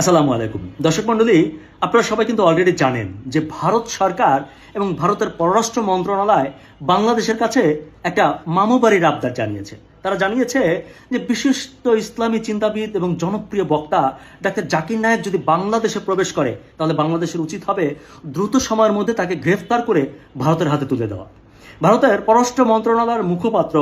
আসসালামু আলাইকুম। দর্শক মণ্ডলী, আপনারা সবাই কিন্তু অলরেডি জানেন যে ভারত সরকার এবং ভারতের পররাষ্ট্র মন্ত্রণালয় বাংলাদেশের কাছে একটা মামুবাড়ির আবদার জানিয়েছে। তারা জানিয়েছে যে বিশিষ্ট ইসলামী চিন্তাবিদ এবং জনপ্রিয় বক্তা ডাক্তার জাকির নায়েক যদি বাংলাদেশে প্রবেশ করে, তাহলে বাংলাদেশের উচিত হবে দ্রুত সময়ের মধ্যে তাকে গ্রেফতার করে ভারতের হাতে তুলে দেওয়া। ভারতের পররাষ্ট্র মন্ত্রণালয়ের মুখপাত্র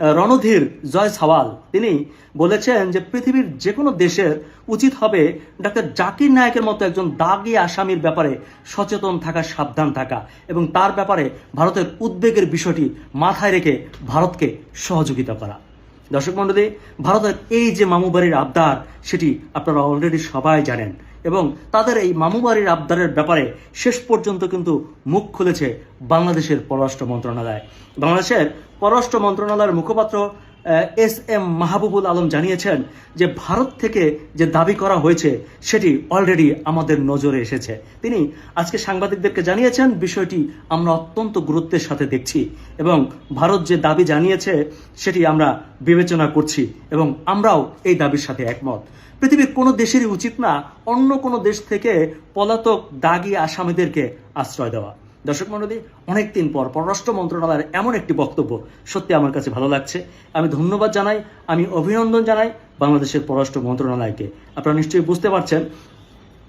রণধীর জয় সাওয়াল। তিনি বলেছেন যে পৃথিবীর যে কোনো দেশের উচিত হবে ডাক্তার জাকির নায়কের মতো একজন দাগি আসামির ব্যাপারে সচেতন থাকা, সাবধান থাকা এবং তার ব্যাপারে ভারতের উদ্বেগের বিষয়টি মাথায় রেখে ভারতকে সহযোগিতা করা। দর্শক মণ্ডলী, ভারতের এই যে মামুবাড়ির আবদার, সেটি আপনারা অলরেডি সবাই জানেন। এবং তাদের এই মামুবাড়ির আবদারের ব্যাপারে শেষ পর্যন্ত কিন্তু মুখ খুলেছে বাংলাদেশের পররাষ্ট্র মন্ত্রণালয়। বাংলাদেশের পররাষ্ট্র মন্ত্রণালয়ের মুখপাত্র এস এম মাহবুবুল আলম জানিয়েছেন যে ভারত থেকে যে দাবি করা হয়েছে, সেটি অলরেডি আমাদের নজরে এসেছে। তিনি আজকে সাংবাদিকদেরকে জানিয়েছেন, বিষয়টি আমরা অত্যন্ত গুরুত্বের সাথে দেখছি এবং ভারত যে দাবি জানিয়েছে, সেটি আমরা বিবেচনা করছি এবং আমরাও এই দাবির সাথে একমত। পৃথিবীর কোনো দেশেরই উচিত না অন্য কোনো দেশ থেকে পলাতক দাগি আসামিদেরকে আশ্রয় দেওয়া। দর্শক মণ্ডলী অনেকদিন পর পররাষ্ট্র মন্ত্রণালয়ের এমন একটি বক্তব্য সত্যি আমার কাছে ভালো লাগছে। আমি ধন্যবাদ জানাই, আমি অভিনন্দন জানাই বাংলাদেশের পররাষ্ট্র মন্ত্রণালয়কে। আপনারা নিশ্চয়ই বুঝতে পারছেন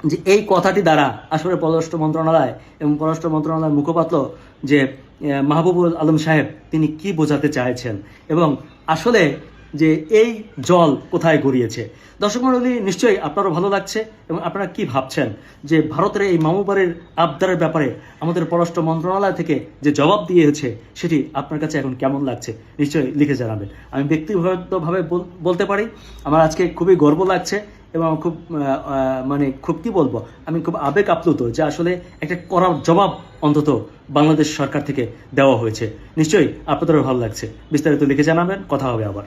যে এই কথাটি দ্বারা আসলে পররাষ্ট্র মন্ত্রণালয় এবং পররাষ্ট্র মন্ত্রণালয়ের মুখপাত্র যে মাহবুবুল আলম সাহেব, তিনি কি বোঝাতে চাইছেন? এবং আসলে যে এই জল কোথায় গড়িয়েছে। দর্শক মণ্ডলী, নিশ্চয়ই আপনারও ভালো লাগছে এবং আপনারা কি ভাবছেন যে ভারতের এই মামুবাড়ির আবদারের ব্যাপারে আমাদের পররাষ্ট্র মন্ত্রণালয় থেকে যে জবাব দিয়েছে সেটি আপনার কাছে এখন কেমন লাগছে নিশ্চয়ই লিখে জানাবেন। আমি ব্যক্তিগতভাবে বলতে পারি, আমার আজকে খুবই গর্ব লাগছে এবং খুব মানে খুব কি বলব, আমি খুব আবেগ আপ্লুত যে আসলে একটা করার জবাব অন্তত বাংলাদেশ সরকার থেকে দেওয়া হয়েছে। নিশ্চয়ই আপনাদেরও ভালো লাগছে। বিস্তারিত লিখে জানাবেন, কথা হবে আবার।